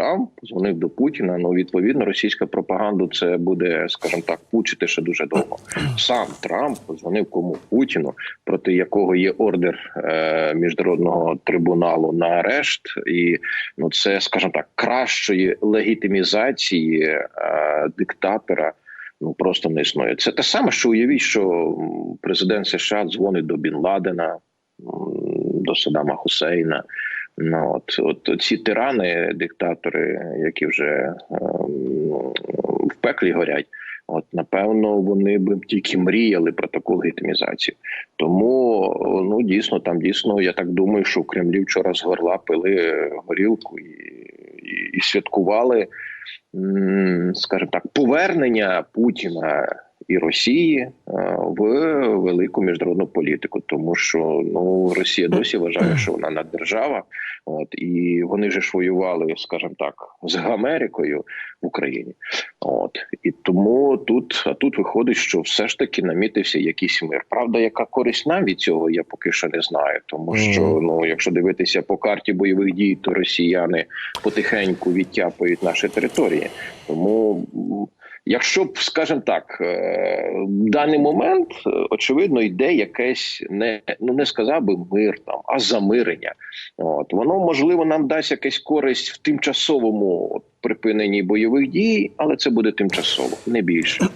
Трамп дзвонив до Путіна. Ну відповідно, російська пропаганда це буде, скажімо так, пучити ще дуже довго. Сам Трамп дзвонив кому Путіну, проти якого є ордер е, міжнародного трибуналу на арешт, і ну це, скажімо так, кращої легітимізації е, диктатора. Ну просто не існує. Це те саме, що уявіть, що президент США дзвонить до Бін Ладена, до Саддама Хусейна. Ну от, от ці тирани, диктатори, які вже ем, в пеклі горять. От напевно, вони б тільки мріяли про таку легітимізацію. Тому ну дійсно там дійсно я так думаю, що в Кремлі вчора з горла пили горілку і, і, і святкували, скажімо так, повернення Путіна і Росії е, в велику міжнародну політику, тому що ну Росія досі вважає, що вона наддержава. От і вони же ж воювали, скажімо так, з Америкою в Україні. От і тому тут, а тут виходить, що все ж таки намітився якийсь мир. Правда, яка користь нам від цього, я поки що не знаю. Тому що ну, якщо дивитися по карті бойових дій, то росіяни потихеньку відтяпають наші території. Тому Якщо б, скажімо так, е, в даний момент е, очевидно йде якесь не ну не сказав би мир там, а замирення. От воно можливо нам дасть якась користь в тимчасовому от, припиненні бойових дій, але це буде тимчасово, не більше.